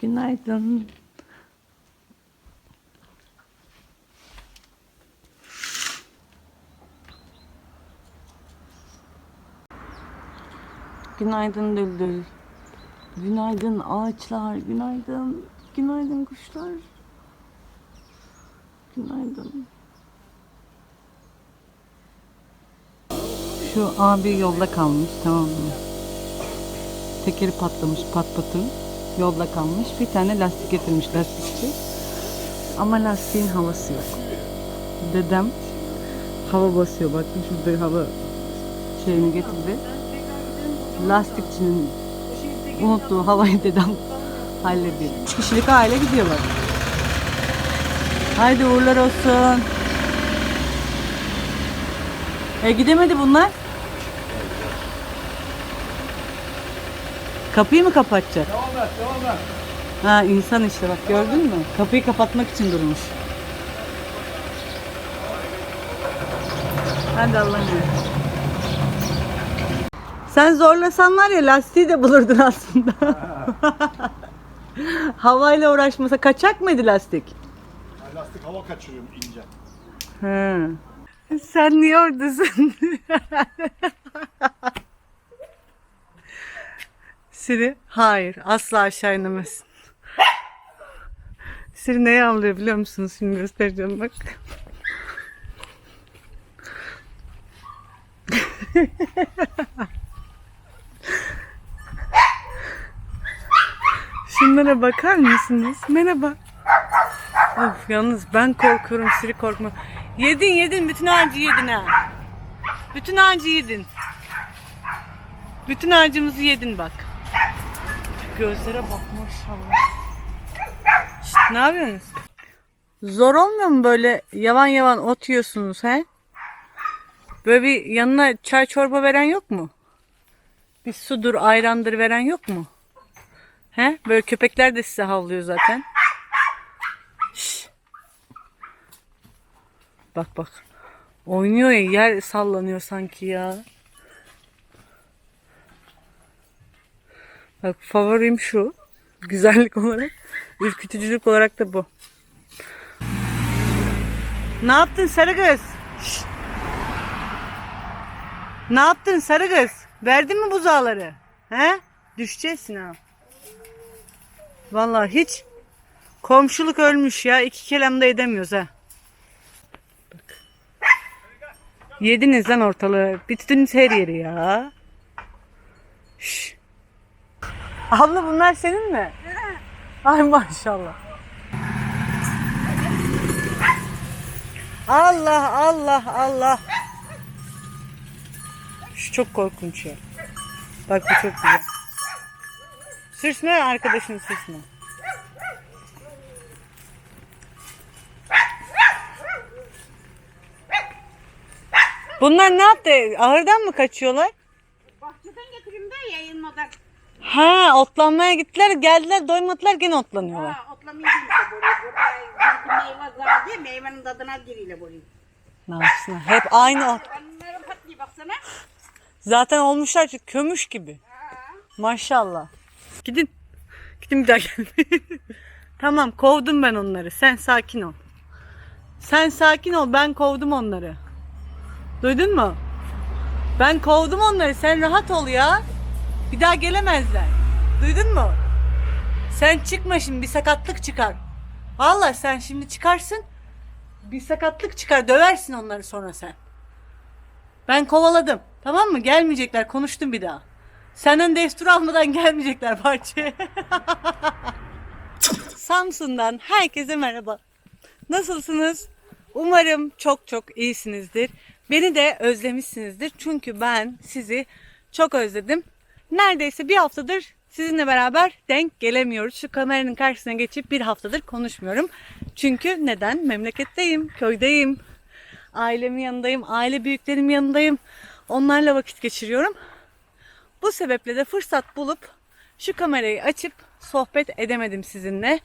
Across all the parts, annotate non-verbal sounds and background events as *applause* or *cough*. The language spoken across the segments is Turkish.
Günaydın. Günaydın Düldül. Günaydın ağaçlar. Günaydın. Günaydın kuşlar. Günaydın. Şu abi yolda kalmış tamam mı? Tekeri patlamış pat patın. Yolda kalmış. Bir tane lastik getirmiş lastikçi. Ama lastiğin havası yok. Dedem hava basıyor. Bakın şurada hava şeyini getirdi. Lastikçinin unuttuğu havayı dedem *laughs* hallediyor. Üç kişilik aile gidiyorlar. Haydi uğurlar olsun. E gidemedi bunlar. Kapıyı mı kapatacak? Devam et, devam et. Ha insan işte bak gördün mü? Kapıyı kapatmak için durmuş. Hadi Allah'ım. Sen zorlasan var ya lastiği de bulurdun aslında. *laughs* Havayla uğraşmasa kaçak mıydı lastik? Lastik hava kaçırıyorum ince. He. Sen niye oradasın? *laughs* Siri, hayır asla aşağı inemezsin. *laughs* Siri neye avlıyor biliyor musunuz? Şimdi göstereceğim bak. *laughs* Şunlara bakar mısınız? Merhaba. Of yalnız ben korkuyorum Siri korkma. Yedin yedin bütün ağacı yedin ha. Bütün ağacı yedin. Bütün ağacımızı yedin bak. Gözlere bak maşallah. Şşt, ne yapıyorsunuz? Zor olmuyor mu böyle yavan yavan ot yiyorsunuz he? Böyle bir yanına çay çorba veren yok mu? Bir sudur ayrandır veren yok mu? He? Böyle köpekler de size havlıyor zaten. Şşş. Bak bak. Oynuyor ya yer sallanıyor sanki ya. Bak favorim şu. Güzellik olarak. Ürkütücülük olarak da bu. Ne yaptın sarı kız? Ne yaptın sarı kız? Verdin mi buzağları? He? Düşeceksin ha. Vallahi hiç komşuluk ölmüş ya. İki kelam da edemiyoruz ha. Bak. Yediniz lan ortalığı. Bitirdiniz her yeri ya. Şş. Abla bunlar senin mi? Ay maşallah. Allah Allah Allah. Şu çok korkunç ya. Bak bu çok güzel. Sürsme arkadaşın sürsme. Bunlar ne yaptı? Ahırdan mı kaçıyorlar? Bahçeden getireyim de yayılmadan. Ha otlanmaya gittiler geldiler doymadılar gene otlanıyorlar. Ha, otlamayayım işte buraya. Burada meyve zarar diye meyvenin tadına giriyle buraya. Ne yapsınlar? Hep aynı ot. Onların patlıyor baksana. Zaten olmuşlar çünkü kömüş gibi. Maşallah. Gidin. Gidin bir daha gelmeyin. *laughs* tamam kovdum ben onları. Sen sakin ol. Sen sakin ol. Ben kovdum onları. Duydun mu? Ben kovdum onları. Sen rahat ol ya. Bir daha gelemezler. Duydun mu? Sen çıkma şimdi bir sakatlık çıkar. Vallahi sen şimdi çıkarsın. Bir sakatlık çıkar. Döversin onları sonra sen. Ben kovaladım. Tamam mı? Gelmeyecekler. Konuştum bir daha. Senden destur almadan gelmeyecekler bahçeye. *laughs* Samsun'dan herkese merhaba. Nasılsınız? Umarım çok çok iyisinizdir. Beni de özlemişsinizdir. Çünkü ben sizi çok özledim. Neredeyse bir haftadır sizinle beraber denk gelemiyoruz. Şu kameranın karşısına geçip bir haftadır konuşmuyorum. Çünkü neden? Memleketteyim, köydeyim. Ailemin yanındayım, aile büyüklerimin yanındayım. Onlarla vakit geçiriyorum. Bu sebeple de fırsat bulup şu kamerayı açıp sohbet edemedim sizinle.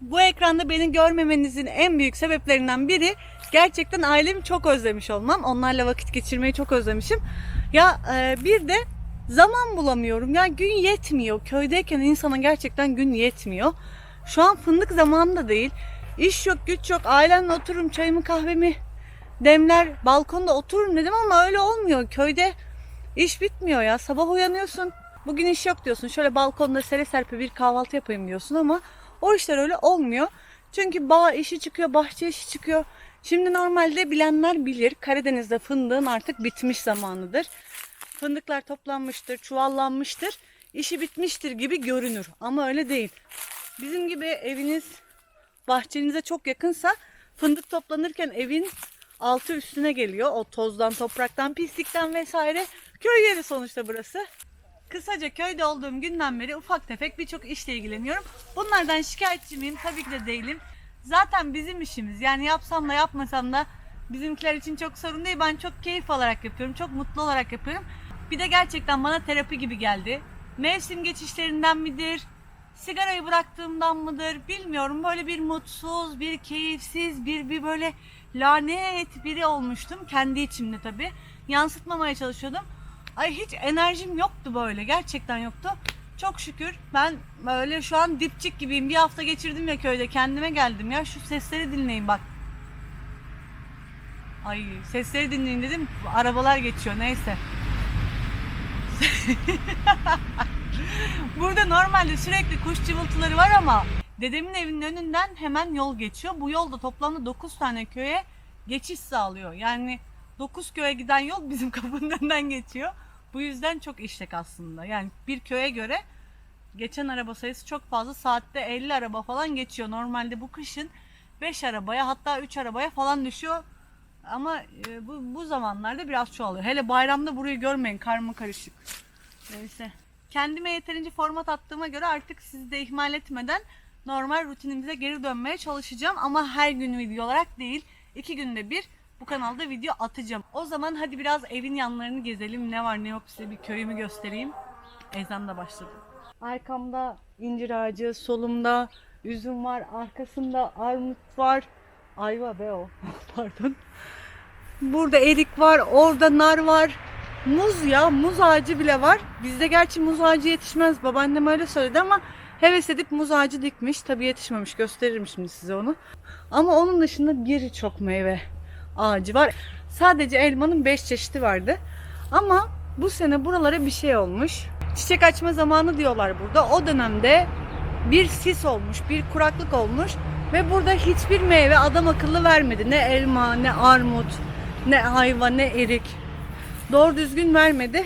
Bu ekranda beni görmemenizin en büyük sebeplerinden biri gerçekten ailemi çok özlemiş olmam. Onlarla vakit geçirmeyi çok özlemişim. Ya e, bir de Zaman bulamıyorum. Yani gün yetmiyor. Köydeyken insana gerçekten gün yetmiyor. Şu an fındık zamanı da değil. İş yok, güç yok. Ailemle otururum, çayımı, kahvemi demler, balkonda otururum dedim ama öyle olmuyor. Köyde iş bitmiyor ya. Sabah uyanıyorsun. Bugün iş yok diyorsun. Şöyle balkonda sere serpe bir kahvaltı yapayım diyorsun ama o işler öyle olmuyor. Çünkü bağ işi çıkıyor, bahçe işi çıkıyor. Şimdi normalde bilenler bilir. Karadeniz'de fındığın artık bitmiş zamanıdır. Fındıklar toplanmıştır, çuvallanmıştır. işi bitmiştir gibi görünür ama öyle değil. Bizim gibi eviniz bahçenize çok yakınsa fındık toplanırken evin altı üstüne geliyor. O tozdan, topraktan, pislikten vesaire. Köy yeri sonuçta burası. Kısaca köyde olduğum günden beri ufak tefek birçok işle ilgileniyorum. Bunlardan şikayetçi miyim? Tabii ki de değilim. Zaten bizim işimiz. Yani yapsam da yapmasam da bizimkiler için çok sorun değil. Ben çok keyif alarak yapıyorum. Çok mutlu olarak yapıyorum. Bir de gerçekten bana terapi gibi geldi. Mevsim geçişlerinden midir? Sigarayı bıraktığımdan mıdır? Bilmiyorum. Böyle bir mutsuz, bir keyifsiz, bir bir böyle lanet biri olmuştum. Kendi içimde tabii. Yansıtmamaya çalışıyordum. Ay hiç enerjim yoktu böyle. Gerçekten yoktu. Çok şükür ben böyle şu an dipçik gibiyim. Bir hafta geçirdim ya köyde. Kendime geldim ya. Şu sesleri dinleyin bak. Ay sesleri dinleyin dedim. Arabalar geçiyor neyse. *laughs* Burada normalde sürekli kuş cıvıltıları var ama dedemin evinin önünden hemen yol geçiyor. Bu yolda toplamda 9 tane köye geçiş sağlıyor. Yani 9 köye giden yol *laughs* bizim kapının önünden geçiyor. Bu yüzden çok işlek aslında. Yani bir köye göre geçen araba sayısı çok fazla. Saatte 50 araba falan geçiyor. Normalde bu kışın 5 arabaya hatta 3 arabaya falan düşüyor. Ama e, bu, bu zamanlarda biraz çoğalıyor. Hele bayramda burayı görmeyin karma karışık. Neyse. Kendime yeterince format attığıma göre artık sizi de ihmal etmeden normal rutinimize geri dönmeye çalışacağım. Ama her gün video olarak değil. iki günde bir bu kanalda video atacağım. O zaman hadi biraz evin yanlarını gezelim. Ne var ne yok size bir köyümü göstereyim. Ezan da başladı. Arkamda incir ağacı, solumda üzüm var, arkasında armut var. Ayva be o. *laughs* Pardon. Burada erik var, orada nar var. Muz ya, muz ağacı bile var. Bizde gerçi muz ağacı yetişmez. Babaannem öyle söyledi ama heves edip muz ağacı dikmiş. Tabii yetişmemiş. Gösteririm şimdi size onu. Ama onun dışında birçok meyve ağacı var. Sadece elmanın 5 çeşidi vardı. Ama bu sene buralara bir şey olmuş. Çiçek açma zamanı diyorlar burada. O dönemde bir sis olmuş, bir kuraklık olmuş ve burada hiçbir meyve adam akıllı vermedi. Ne elma, ne armut, ne ayva, ne erik. Doğru düzgün vermedi.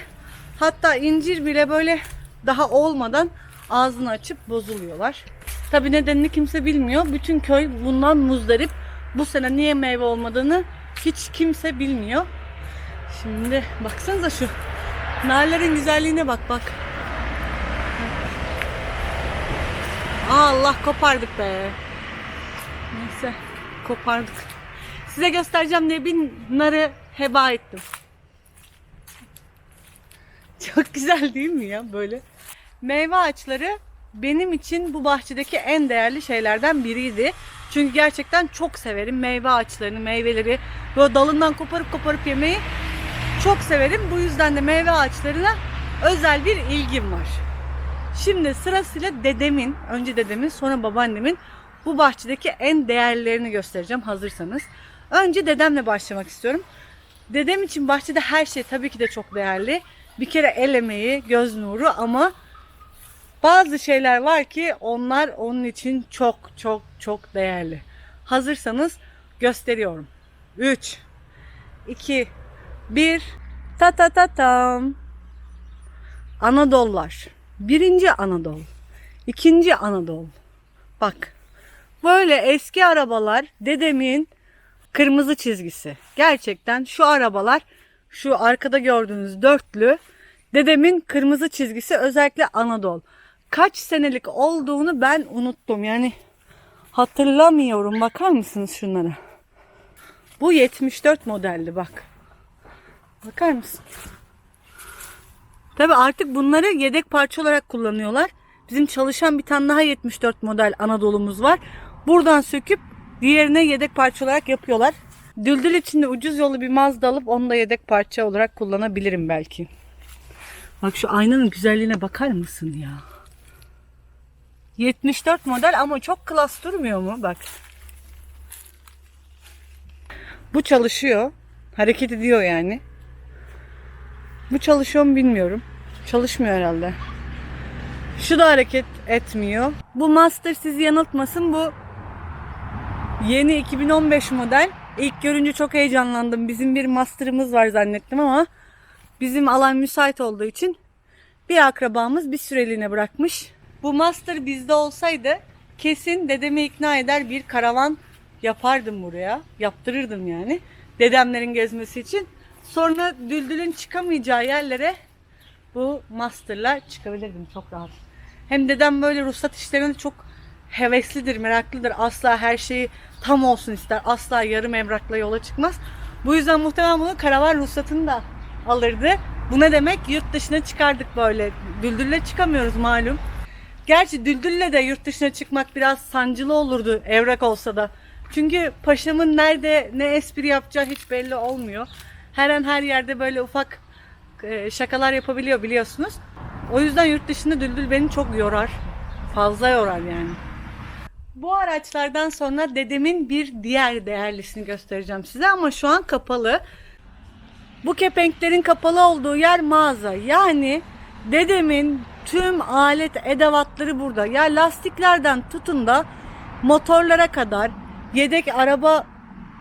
Hatta incir bile böyle daha olmadan ağzını açıp bozuluyorlar. Tabi nedenini kimse bilmiyor. Bütün köy bundan muzdarip. Bu sene niye meyve olmadığını hiç kimse bilmiyor. Şimdi baksanıza şu narların güzelliğine bak bak. Allah kopardık be. Neyse kopardık. Size göstereceğim diye bir narı heba ettim. *laughs* Çok güzel değil mi ya böyle? Meyve ağaçları benim için bu bahçedeki en değerli şeylerden biriydi. Çünkü gerçekten çok severim meyve ağaçlarını, meyveleri. Böyle dalından koparıp koparıp yemeyi çok severim. Bu yüzden de meyve ağaçlarına özel bir ilgim var. Şimdi sırasıyla dedemin, önce dedemin sonra babaannemin bu bahçedeki en değerlerini göstereceğim hazırsanız. Önce dedemle başlamak istiyorum. Dedem için bahçede her şey tabii ki de çok değerli. Bir kere el emeği, göz nuru ama bazı şeyler var ki onlar onun için çok çok çok değerli. Hazırsanız gösteriyorum. 3 2 1 Ta ta ta tam. Anadolular. Birinci Anadolu. ikinci Anadolu. Bak. Böyle eski arabalar dedemin kırmızı çizgisi. Gerçekten şu arabalar şu arkada gördüğünüz dörtlü dedemin kırmızı çizgisi özellikle Anadolu. Kaç senelik olduğunu ben unuttum. Yani hatırlamıyorum. Bakar mısınız şunlara? Bu 74 modelli bak. Bakar mısın? Tabi artık bunları yedek parça olarak kullanıyorlar. Bizim çalışan bir tane daha 74 model Anadolu'muz var. Buradan söküp diğerine yedek parça olarak yapıyorlar. Düldül içinde ucuz yolu bir Mazda alıp onu da yedek parça olarak kullanabilirim belki. Bak şu aynanın güzelliğine bakar mısın ya? 74 model ama çok klas durmuyor mu? Bak. Bu çalışıyor. Hareket ediyor yani. Bu çalışıyor mu bilmiyorum. Çalışmıyor herhalde. Şu da hareket etmiyor. Bu Master sizi yanıltmasın. Bu yeni 2015 model. İlk görünce çok heyecanlandım. Bizim bir Master'ımız var zannettim ama bizim alan müsait olduğu için bir akrabamız bir süreliğine bırakmış. Bu Master bizde olsaydı kesin dedemi ikna eder bir karavan yapardım buraya. Yaptırırdım yani. Dedemlerin gezmesi için. Sonra Düldül'ün çıkamayacağı yerlere bu Master'la çıkabilirdim çok rahat. Hem dedem böyle ruhsat işlerinde çok heveslidir, meraklıdır. Asla her şeyi tam olsun ister. Asla yarım evrakla yola çıkmaz. Bu yüzden muhtemelen bunu karavan ruhsatını da alırdı. Bu ne demek? Yurt dışına çıkardık böyle. Düldülle çıkamıyoruz malum. Gerçi Düldül'le de yurt dışına çıkmak biraz sancılı olurdu evrak olsa da. Çünkü paşamın nerede ne espri yapacağı hiç belli olmuyor. Her an her yerde böyle ufak e, şakalar yapabiliyor biliyorsunuz. O yüzden yurt dışında Düldül beni çok yorar. Fazla yorar yani. Bu araçlardan sonra dedemin bir diğer değerlisini göstereceğim size ama şu an kapalı. Bu kepenklerin kapalı olduğu yer mağaza. Yani dedemin tüm alet edevatları burada. Ya lastiklerden tutun da motorlara kadar, yedek araba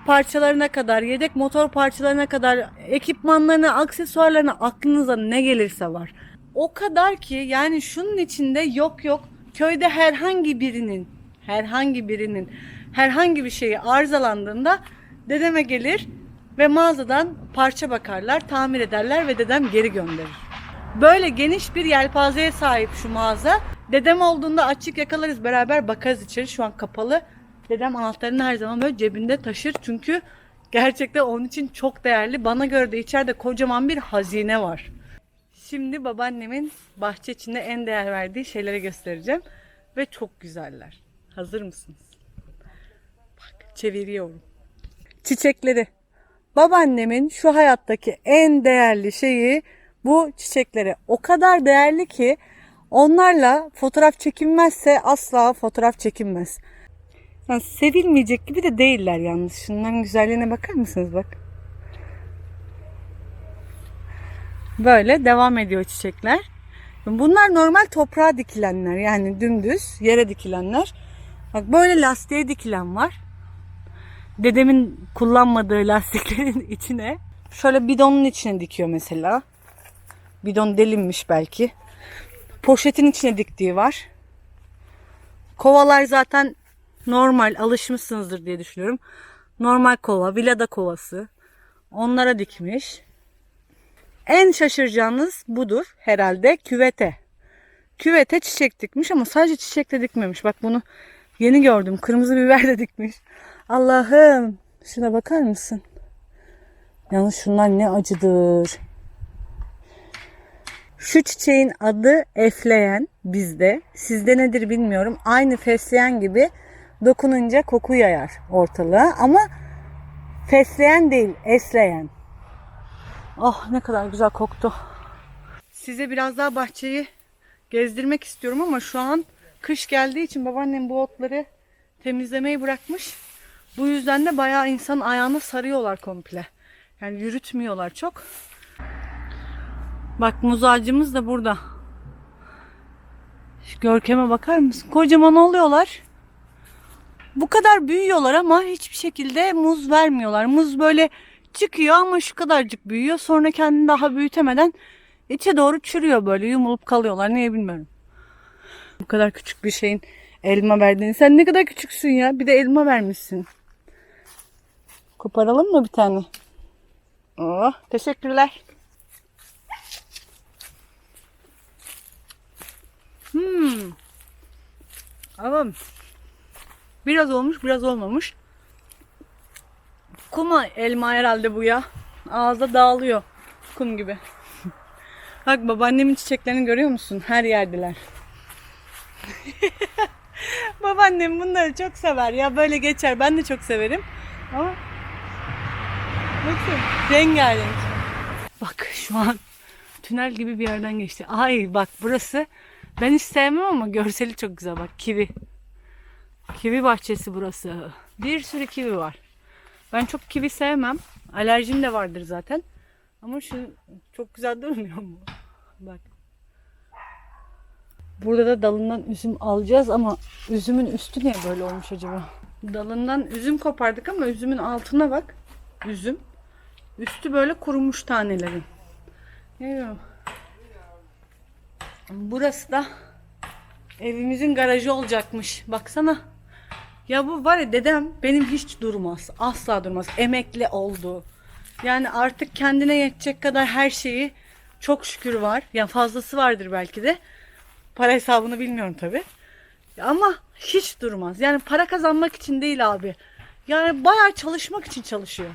parçalarına kadar, yedek motor parçalarına kadar, ekipmanlarına, aksesuarlarına aklınıza ne gelirse var. O kadar ki yani şunun içinde yok yok köyde herhangi birinin herhangi birinin herhangi bir şeyi arızalandığında dedeme gelir ve mağazadan parça bakarlar, tamir ederler ve dedem geri gönderir. Böyle geniş bir yelpazeye sahip şu mağaza. Dedem olduğunda açık yakalarız beraber bakarız içeri. Şu an kapalı. Dedem anahtarını her zaman böyle cebinde taşır. Çünkü gerçekten onun için çok değerli. Bana göre de içeride kocaman bir hazine var. Şimdi babaannemin bahçe içinde en değer verdiği şeyleri göstereceğim. Ve çok güzeller. Hazır mısınız? Bak çeviriyorum. Çiçekleri. Babaannemin şu hayattaki en değerli şeyi bu çiçekleri. O kadar değerli ki onlarla fotoğraf çekinmezse asla fotoğraf çekinmez. Yani sevilmeyecek gibi de değiller yalnız. Şunların güzelliğine bakar mısınız bak. Böyle devam ediyor çiçekler. Bunlar normal toprağa dikilenler yani dümdüz yere dikilenler. Bak böyle lastiğe dikilen var. Dedemin kullanmadığı lastiklerin *laughs* içine şöyle bidonun içine dikiyor mesela. Bidon delinmiş belki. Poşetin içine diktiği var. Kovalar zaten normal alışmışsınızdır diye düşünüyorum. Normal kova, vilada kovası. Onlara dikmiş. En şaşıracağınız budur herhalde küvete. Küvete çiçek dikmiş ama sadece çiçekle dikmemiş. Bak bunu yeni gördüm. Kırmızı biber de dikmiş. Allah'ım şuna bakar mısın? Yalnız şunlar ne acıdır. Şu çiçeğin adı efleyen bizde. Sizde nedir bilmiyorum. Aynı fesleğen gibi dokununca koku yayar ortalığa ama fesleğen değil, esleyen. Oh ne kadar güzel koktu. Size biraz daha bahçeyi gezdirmek istiyorum ama şu an kış geldiği için babaannem bu otları temizlemeyi bırakmış. Bu yüzden de bayağı insan ayağını sarıyorlar komple. Yani yürütmüyorlar çok. Bak muz ağacımız da burada. Şu görkeme bakar mısın? Kocaman oluyorlar. Bu kadar büyüyorlar ama hiçbir şekilde muz vermiyorlar. Muz böyle çıkıyor ama şu kadarcık büyüyor. Sonra kendini daha büyütemeden içe doğru çürüyor böyle yumulup kalıyorlar. Niye bilmiyorum. Bu kadar küçük bir şeyin elma verdiğini. Sen ne kadar küçüksün ya. Bir de elma vermişsin. Koparalım mı bir tane? Oh, teşekkürler. Hmm. Ama biraz olmuş biraz olmamış. Kuma elma herhalde bu ya. Ağızda dağılıyor. Kum gibi. *laughs* Bak babaannemin çiçeklerini görüyor musun? Her yerdeler. *laughs* Babaannem bunları çok sever ya. Böyle geçer. Ben de çok severim. Ama bakın rengarenk. Bak şu an tünel gibi bir yerden geçti. Ay bak burası ben hiç sevmem ama görseli çok güzel bak kivi. Kivi bahçesi burası. Bir sürü kivi var. Ben çok kivi sevmem. Alerjim de vardır zaten. Ama şu çok güzel durmuyor mu? Bak. Burada da dalından üzüm alacağız ama üzümün üstü niye böyle olmuş acaba? Dalından üzüm kopardık ama üzümün altına bak. Üzüm. Üstü böyle kurumuş tanelerin. Yok. Burası da evimizin garajı olacakmış. Baksana. Ya bu var ya dedem benim hiç durmaz. Asla durmaz. Emekli oldu. Yani artık kendine yetecek kadar her şeyi çok şükür var. Yani fazlası vardır belki de. Para hesabını bilmiyorum tabi. Ama hiç durmaz. Yani para kazanmak için değil abi. Yani bayağı çalışmak için çalışıyor.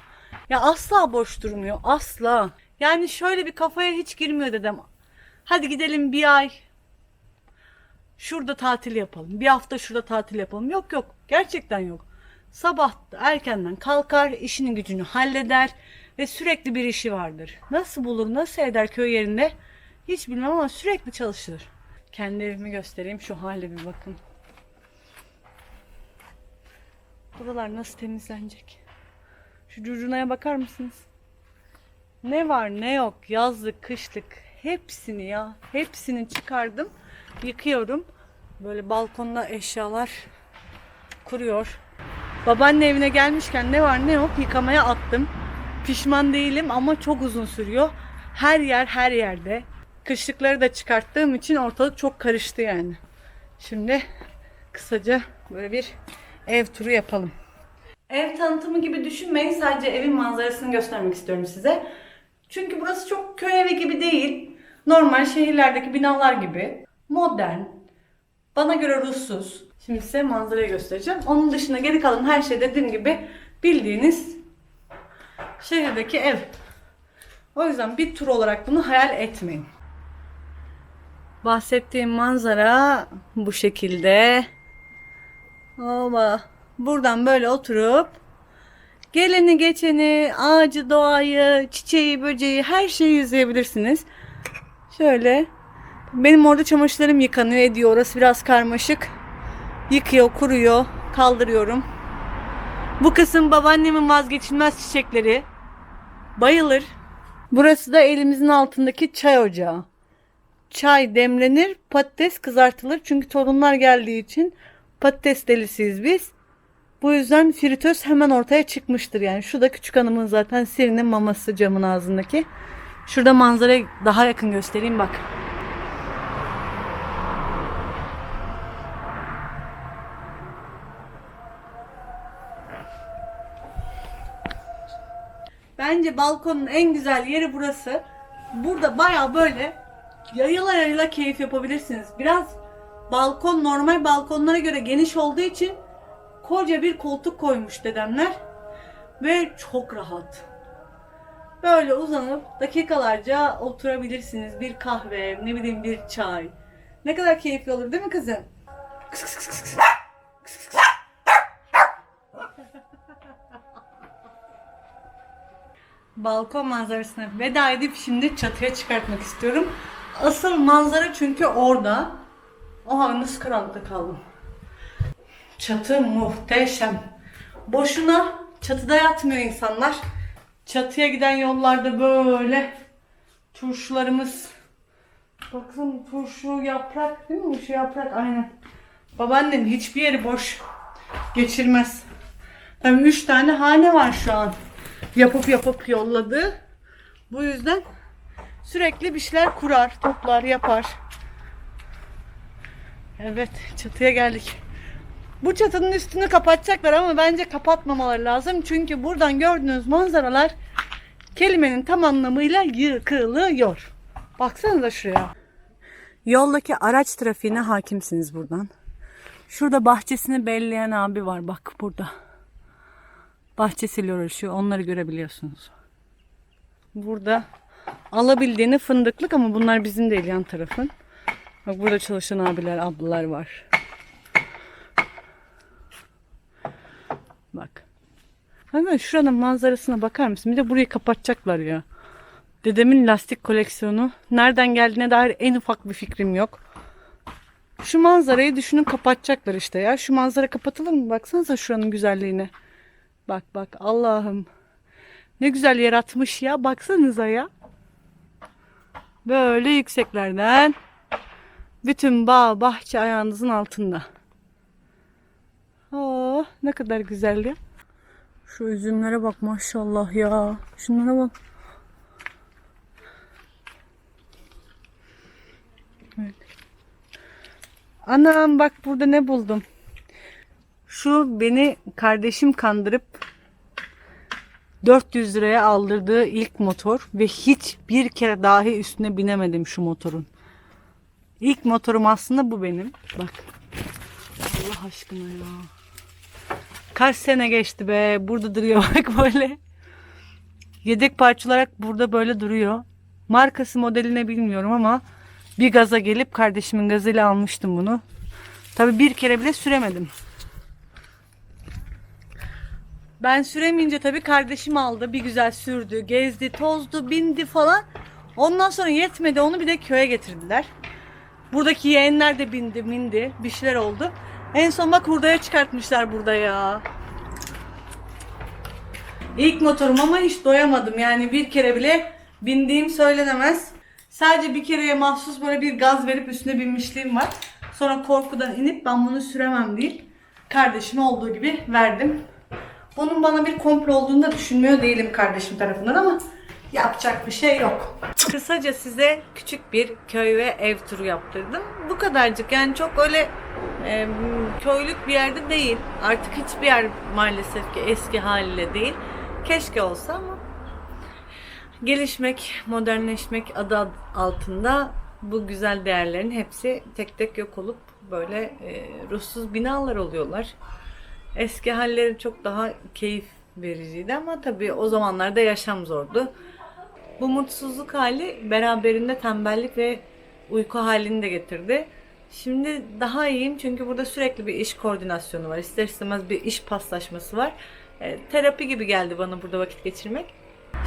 Ya asla boş durmuyor. Asla. Yani şöyle bir kafaya hiç girmiyor dedem. Hadi gidelim bir ay. Şurada tatil yapalım. Bir hafta şurada tatil yapalım. Yok yok. Gerçekten yok. Sabah erkenden kalkar, işini gücünü halleder ve sürekli bir işi vardır. Nasıl bulur, nasıl eder köy yerinde hiç bilmem ama sürekli çalışır. Kendi evimi göstereyim. Şu hale bir bakın. Buralar nasıl temizlenecek? Şu curcunaya bakar mısınız? Ne var ne yok yazlık kışlık hepsini ya hepsini çıkardım yıkıyorum. Böyle balkonda eşyalar kuruyor. Babaanne evine gelmişken ne var ne yok yıkamaya attım. Pişman değilim ama çok uzun sürüyor. Her yer her yerde. Kışlıkları da çıkarttığım için ortalık çok karıştı yani. Şimdi kısaca böyle bir ev turu yapalım. Ev tanıtımı gibi düşünmeyin. Sadece evin manzarasını göstermek istiyorum size. Çünkü burası çok köy evi gibi değil. Normal şehirlerdeki binalar gibi. Modern. Bana göre ruhsuz. Şimdi size manzarayı göstereceğim. Onun dışında geri kalan her şey dediğim gibi bildiğiniz şehirdeki ev. O yüzden bir tur olarak bunu hayal etmeyin. Bahsettiğim manzara bu şekilde. Oba. Buradan böyle oturup geleni geçeni, ağacı, doğayı, çiçeği, böceği her şeyi izleyebilirsiniz. Şöyle. Benim orada çamaşırlarım yıkanıyor ediyor. Orası biraz karmaşık. Yıkıyor, kuruyor, kaldırıyorum. Bu kısım babaannemin vazgeçilmez çiçekleri. Bayılır. Burası da elimizin altındaki çay ocağı. Çay demlenir, patates kızartılır. Çünkü torunlar geldiği için patates delisiyiz biz. Bu yüzden fritöz hemen ortaya çıkmıştır. Yani şu da küçük hanımın zaten Siri'nin maması camın ağzındaki. Şurada manzarayı daha yakın göstereyim bak. Bence balkonun en güzel yeri burası. Burada baya böyle yayıla yayıla keyif yapabilirsiniz. Biraz balkon normal balkonlara göre geniş olduğu için koca bir koltuk koymuş dedemler. Ve çok rahat. Böyle uzanıp dakikalarca oturabilirsiniz. Bir kahve, ne bileyim bir çay. Ne kadar keyifli olur değil mi kızım? Balkon manzarasına veda edip şimdi çatıya çıkartmak istiyorum. Asıl manzara çünkü orada. Oha nasıl karanlıkta kaldım. Çatı muhteşem. Boşuna çatıda yatmıyor insanlar. Çatıya giden yollarda böyle turşularımız. Bakın turşu yaprak değil mi? Şu yaprak aynen. Babaannem hiçbir yeri boş geçirmez. Tabii üç tane hane var şu an. Yapıp yapıp yolladı. Bu yüzden sürekli bir şeyler kurar, toplar, yapar. Evet, çatıya geldik. Bu çatının üstünü kapatacaklar ama bence kapatmamaları lazım. Çünkü buradan gördüğünüz manzaralar kelimenin tam anlamıyla yıkılıyor. Baksanıza şuraya. Yoldaki araç trafiğine hakimsiniz buradan. Şurada bahçesini belleyen abi var bak burada. Bahçesiyle uğraşıyor. Onları görebiliyorsunuz. Burada alabildiğini fındıklık ama bunlar bizim değil yan tarafın. Bak burada çalışan abiler, ablalar var. Bak. Hemen şuranın manzarasına bakar mısın? Bir de burayı kapatacaklar ya. Dedemin lastik koleksiyonu. Nereden geldiğine dair en ufak bir fikrim yok. Şu manzarayı düşünün kapatacaklar işte ya. Şu manzara kapatılır mı? Baksanıza şuranın güzelliğine. Bak bak Allah'ım. Ne güzel yaratmış ya. Baksanıza ya. Böyle yükseklerden. Bütün bağ bahçe ayağınızın altında. Oh ne kadar güzel. Şu üzümlere bak maşallah ya. Şunlara bak. Evet. Anam bak burada ne buldum. Şu beni kardeşim kandırıp 400 liraya aldırdığı ilk motor ve hiç bir kere dahi üstüne binemedim şu motorun. İlk motorum aslında bu benim. Bak. Allah aşkına ya. Kaç sene geçti be. Burada duruyor *laughs* bak böyle. Yedek parça olarak burada böyle duruyor. Markası modeline bilmiyorum ama bir gaza gelip kardeşimin gazıyla almıştım bunu. Tabi bir kere bile süremedim. Ben süremeyince tabii kardeşim aldı. Bir güzel sürdü, gezdi, tozdu, bindi falan. Ondan sonra yetmedi. Onu bir de köye getirdiler. Buradaki yeğenler de bindi, bindi. Bir şeyler oldu. En son bak hurdaya çıkartmışlar burada ya. İlk motorum ama hiç doyamadım. Yani bir kere bile bindiğim söylenemez. Sadece bir kereye mahsus böyle bir gaz verip üstüne binmişliğim var. Sonra korkudan inip ben bunu süremem değil. Kardeşime olduğu gibi verdim. Bunun bana bir komplo olduğunu da düşünmüyor değilim kardeşim tarafından ama yapacak bir şey yok. Kısaca size küçük bir köy ve ev turu yaptırdım. Bu kadarcık yani çok öyle e, köylük bir yerde değil. Artık hiçbir yer maalesef ki eski haliyle değil. Keşke olsa ama gelişmek, modernleşmek adı altında bu güzel değerlerin hepsi tek tek yok olup böyle e, ruhsuz binalar oluyorlar. Eski halleri çok daha keyif vericiydi ama tabii o zamanlarda yaşam zordu. Bu mutsuzluk hali beraberinde tembellik ve uyku halini de getirdi. Şimdi daha iyiyim çünkü burada sürekli bir iş koordinasyonu var. İster istemez bir iş paslaşması var. E, terapi gibi geldi bana burada vakit geçirmek.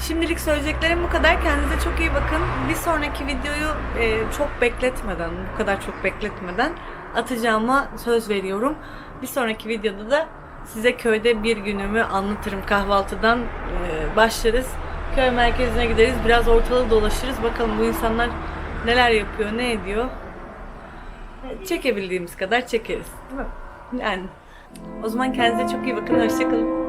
Şimdilik söyleyeceklerim bu kadar. Kendinize çok iyi bakın. Bir sonraki videoyu e, çok bekletmeden, bu kadar çok bekletmeden atacağıma söz veriyorum. Bir sonraki videoda da size köyde bir günümü anlatırım. Kahvaltıdan e, başlarız. Köy merkezine gideriz. Biraz ortalığı dolaşırız. Bakalım bu insanlar neler yapıyor, ne ediyor. Çekebildiğimiz kadar çekeriz. Değil mi? Yani. O zaman kendinize çok iyi bakın. Hoşçakalın.